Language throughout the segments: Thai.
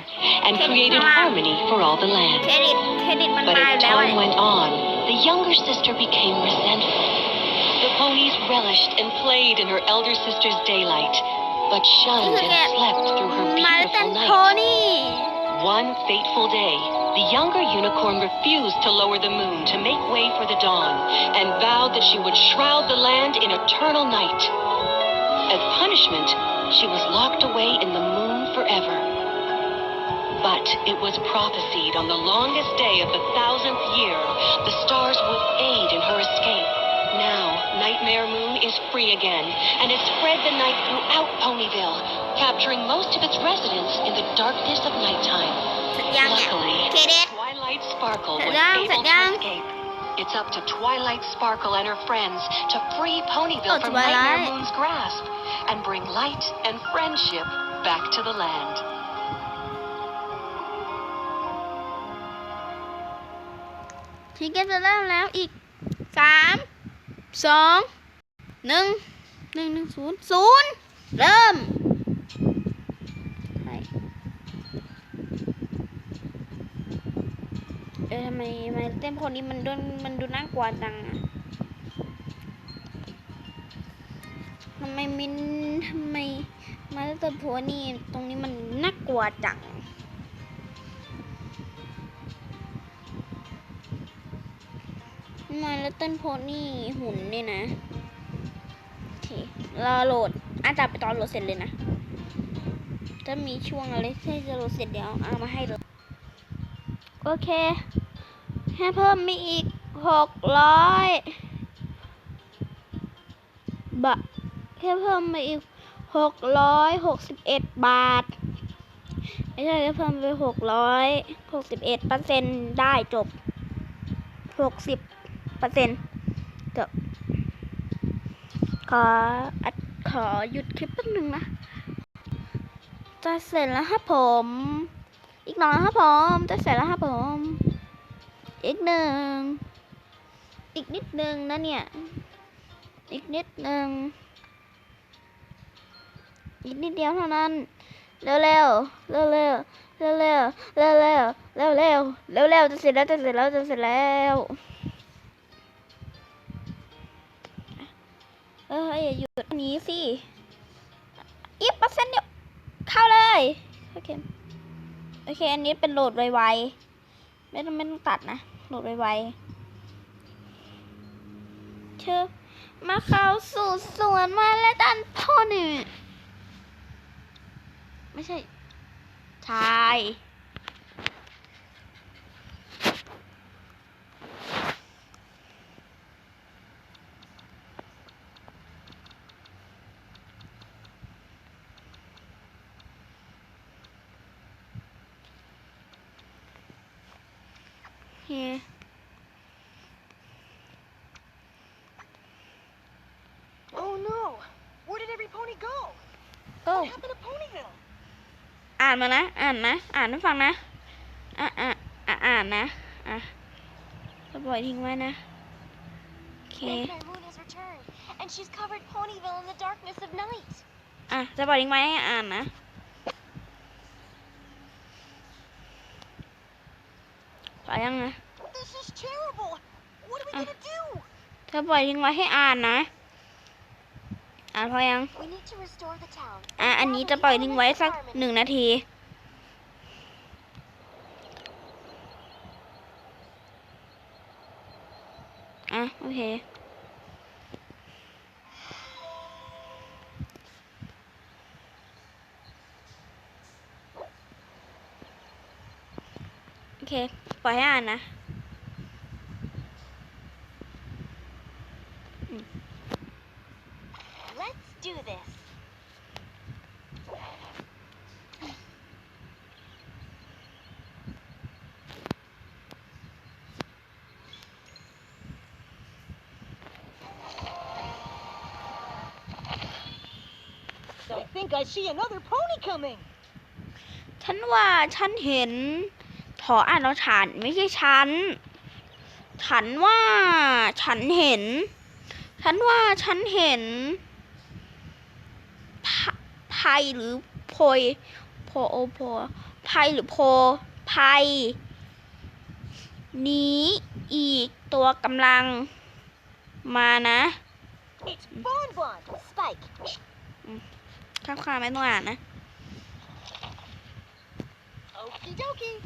and created harmony for all the land. But as time went on, the younger sister became resentful. The ponies relished and played in her elder sister's daylight, but shunned and slept through her beautiful night. One fateful day, the younger unicorn refused to lower the moon to make way for the dawn and vowed that she would shroud the land in eternal night. As punishment, she was locked away in the moon forever. But it was prophesied on the longest day of the thousandth year, the stars would aid in her escape. Now, Nightmare Moon is free again, and has spread the night throughout Ponyville, capturing most of its residents in the darkness of nighttime. Luckily, Twilight Sparkle was able to escape. It's up to Twilight Sparkle and her friends to free Ponyville from Nightmare Moon's grasp and bring light and friendship back to the land. ทีเกมจะเริ่มแล้วอีกสามสองหนึ่งหนึ่งหนึ่งศูนย์ศูนย์เริ่มเออทำไมทำไมเต้นคนนี้มันดูมันดูน่ากลัวจังอะทำไมมินทำไมมาเต้นโพนี่ตรงนี้มันน่ากลัวจัง มาแล้วต้นโพนี่หุ่นนี่นะโอเครอโหลดอาจจะไปตอนโหลดเสร็จเลยนะถ้ามีช่วงอะไรที่จะโหลดเสร็จเดี๋ยวเอามาให้เลยโอเค ให้เพิ่มมีอีกหกร้อยบาทแค่เพิ่มมาอีกหกร้อยหกสิบเอ็ดบาท ไม่ใช่แค่เพิ่มไปหกร้อยหกสิบเอ็ดเปอร์เซ็นต์ได้จบหกสิบ เปอร์เซ็นต์จบขออัดขอหยุดคลิปแป๊บนึงนะจะเสร็จแล้วครับผม อีกหน่อยครับผม จะเสร็จแล้วครับผม อีกหนึ่ง อีกนิดหนึ่งนะเนี่ย อีกนิดหนึ่งอีกนิดเดียวเท่านั้นเร็วเร็วเร็วเร็วเร็วเร็วเร็วเร็วเร็วเร็วเร็วเร็วจะเสร็จแล้วจะเสร็จแล้วจะเสร็จแล้ว เอออย่าหยุดหนี้สิอีกเปอร์เซ็นต์เดียวเข้าเลย โอเค โอเค อันนี้เป็นโหลดไวๆ ไม่ต้องไม่ต้องตัดนะ โหลดไวๆเชื่อมาเข้าสู่สวนมาแล้วดันพ่อหนึ่งไม่ใช่ ชาย โอเค Oh no! Where did every pony go? โอ้ What happened to Ponyville? อ่านมานะ อ่านนะ อ่านให้ฟังนะ อ่ะอ่ะอ่ะอ่านนะ อ่ะจะปล่อยทิ้งไว้นะ โอเค Nightmare Moon has returned, and she's covered Ponyville in the darkness of night. อ่ะ จะปล่อยทิ้งไว้ให้อ่านนะ ปล่อยยังไง This is terrible! What are we Ah. gonna do? จะปล่อยทิ้งไว้ให้อ่านนะ อ่านพอยัง We need to restore the town. อะอันนี้จะปล่อยทิ้งไว้สักหนึ่งนาทีอะโอเค เค ปล่อยให้อ่านนะ Let's do this. I think I see another pony coming. ฉันว่าฉันเห็น ถออ่านเอาฉันไม่ใช่ฉัน ฉันว่าฉันเห็น ฉันว่าฉันเห็นพะไพหรือโพยโพโอโพภัยหรือโพภัยหนี้อีกตัวกำลังมานะ It's Bon Bon. Spike. ข้ามข้ามไม่ต้องอ่านนะ Okie dokie.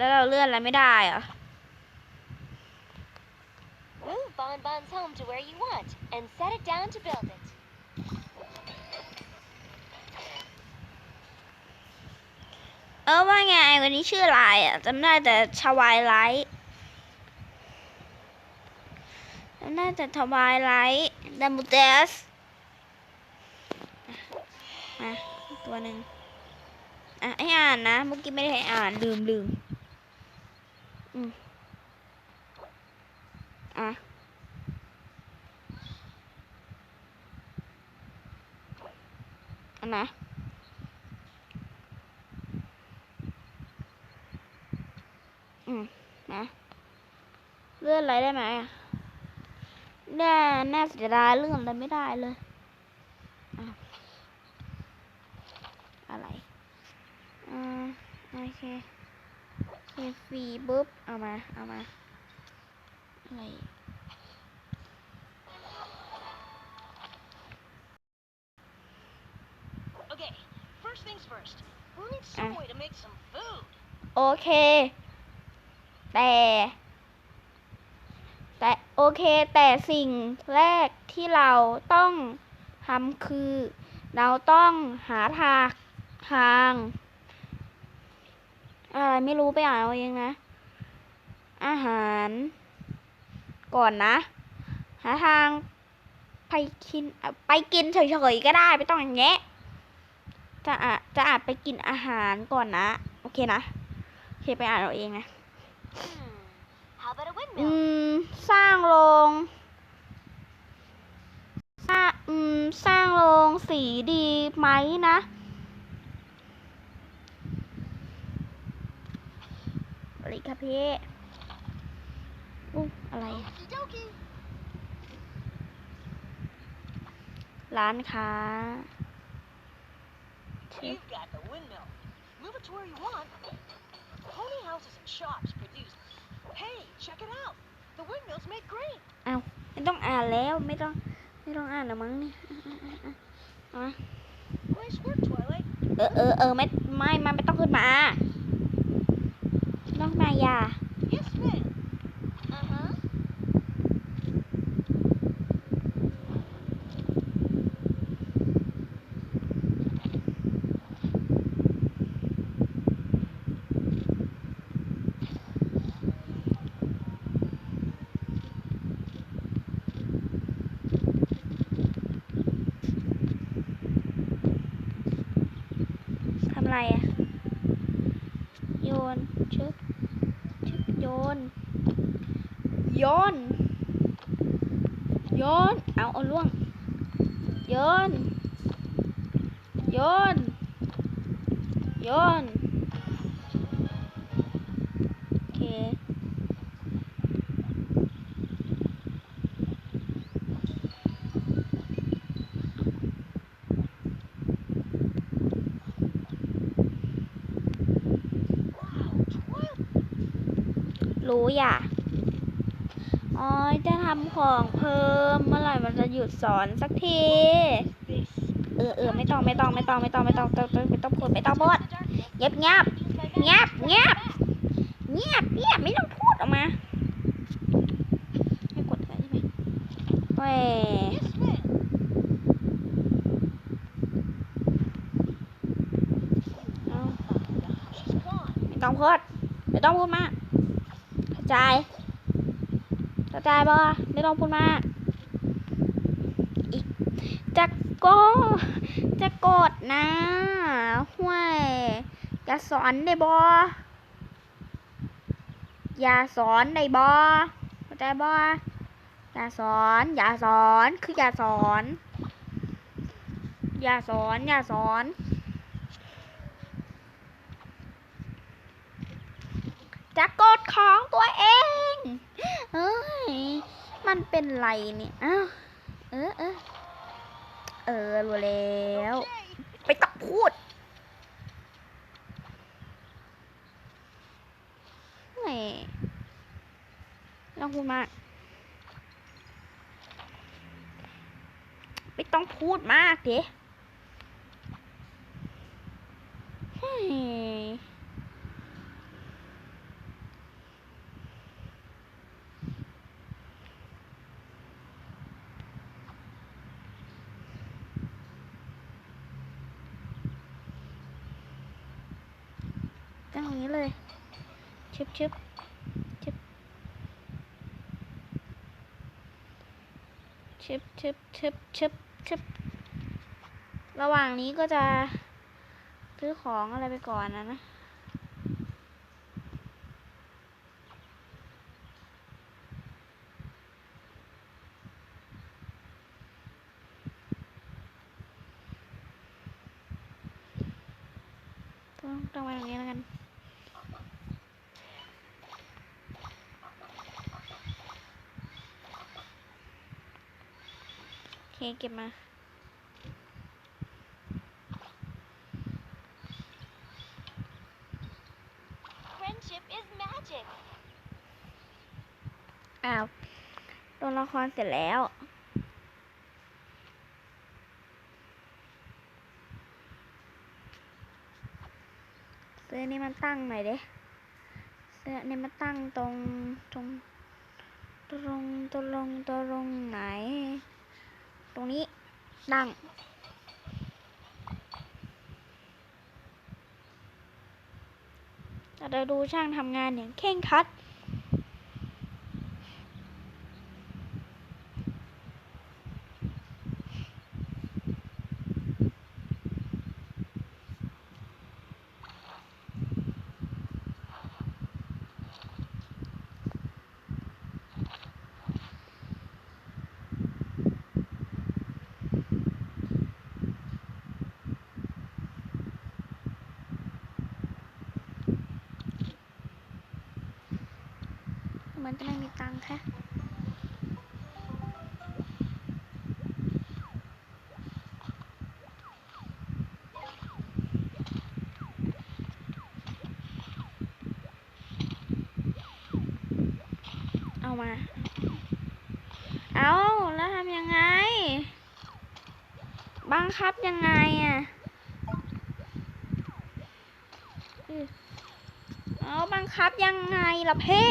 โอเคแล้วเราเลื่อนอะไรไม่ได้เหรอ Move Bon Bon's home to where you want and set it down to build it. เออว่าไงวันนี้ชื่ออะไรอะจำได้แต่ชวายไลท์จำได้แต่ชวายไลท์ดัมบูเตสมาตัวหนึ่งอะให้อ่านนะเมื่อกี้ไม่ได้ให้อ่านลืมลืม อืมอะอันนะอืมนะเลื่อนอะไรได้ไหมอะแน่แน่เสียดายเลื่อนอะไรไม่ได้เลยอ้าวอะไรอ่าโอเคเค ฟรีปุ๊บเอามา เอามา อะไรอีก Okay, first things first. We'll need some way to make some food. โอเค แต่ แต่โอเค แต่สิ่งแรกที่เราต้องทำคือ เราต้องหาทางทาง อะไรไม่รู้ไปอ่านเอาเองนะ อาหาร ก่อนนะ หาทางไปกินไปกินเฉยๆก็ได้ไม่ต้องอย่างเงี้ยจะอาจจะอาจไปกินอาหารก่อนนะ โอเคนะโอเคไปอ่านเอาเองนะอืมสร้างโรงสร้างอืมสร้างโรงสีดีไหมนะ อะไรครับพี่อู้อะไรอะ Okie dokie. ร้านค้า You've got the windmill. Move it to where you want. Pony houses and shops produce. Hey, check it out. The windmills make grain. เอาไม่ต้องอ่านแล้วไม่ต้องไม่ต้องอ่านแล้วมั้งเนี่ยเอามา Nice work, Twilight. เออเออเออไม่ไม่มันไม่ต้องขึ้นมา Nochmal ja. Yes, ma'am. นชึบชึบโยนโยนโยนเอาเอาล่วงโยนโยนโยน โอเค Wow, Twilight. รู้อย่าอ๋อจะทำของเพิ่มเมื่อไหร่มันจะหยุดสอนสักที เออเออไม่ต้องไม่ต้องไม่ต้องไม่ต้องไม่ต้องไม่ต้องไม่ต้องพูดไม่ต้องพูดเงียบเงียบเงียบเงียบเงียบเงียบไม่ต้องพูดออกมาไม่กดอะไรใช่ไหมแหว Yes, ma'am. เอา She's gone. ไม่ต้องพูดไม่ต้องพูดมากเข้า ใจเข้าใจบ่ไม่ต้องพูดมากอีกจะก็จะกดนะห้วยอย่าสอนได้บ่อย่าสอนได้บ่เข้าใจบ่อย่าสอนอย่าสอนคืออย่าสอน อย่าสอนอย่าสอน จะกดของตัวเองเอ้ยมันเป็นไรเนี่ยอ้าเออเออเออรู้แล้ว ไปตักพูดไหนลองพูดมากไม่ต้องพูดมากเด้ บชึบชึบชึบชึบชึบชึบชึบระหว่างนี้ก็จะซื้อของอะไรไปก่อนนะนะต้องต้องไปตรงนี้แล้วกัน โอเคเก็บมา Friendship is magic. อ้าวตัวละครเสร็จแล้วเสื้อนี่มันตั้งหน่อยเด้เสื้อนี่มันตั้งตรงตรงตรงตรงตรงไหน ตรงนี้นั่ง เราจะดูช่างทำงานอย่างเข่งคัด เหมือนจะไม่มีตัง คะเอามา เอาแล้วทำยังไง บังคับยังไงอะเอาบังคับยังไงล่ะเพ่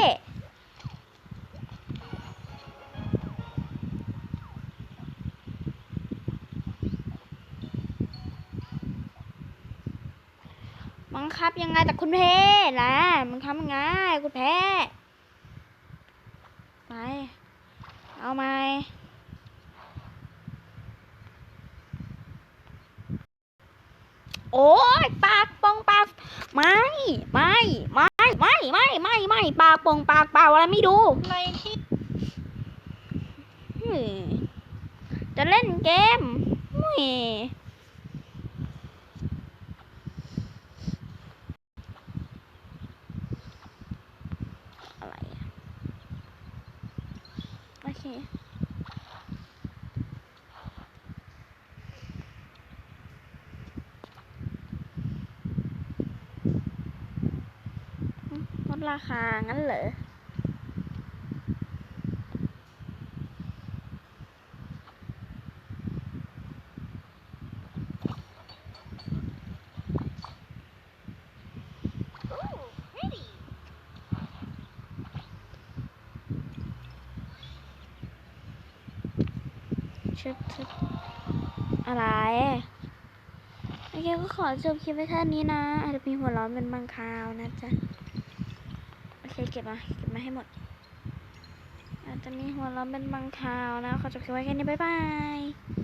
งคับยังไงแต่คุณแพ้นะบังคับยังไงคุณแพ้ไปเอาไหมโอ้ยปากปองปากไม่ไม่ไม่ไม่ไม่ไม่ไม่ปากปองปากเปล่าอะไรไม่ดูในที่เฮ้ยจะเล่นเกมเฮ้ อะไรอะโอเคลดราคางั้นเหรอ ชุดชึบอะไรโอเคก็ขอจบคลิปไว้แค่นี้นะ อาจจะมีหัวร้อนเป็นบางคราวนะจ๊ะ โอเคเก็บมาเก็บมาให้หมด อาจจะมีหัวร้อนเป็นบางคราวนะ ขอจบคลิปไว้แค่นี้ บ๊ายบาย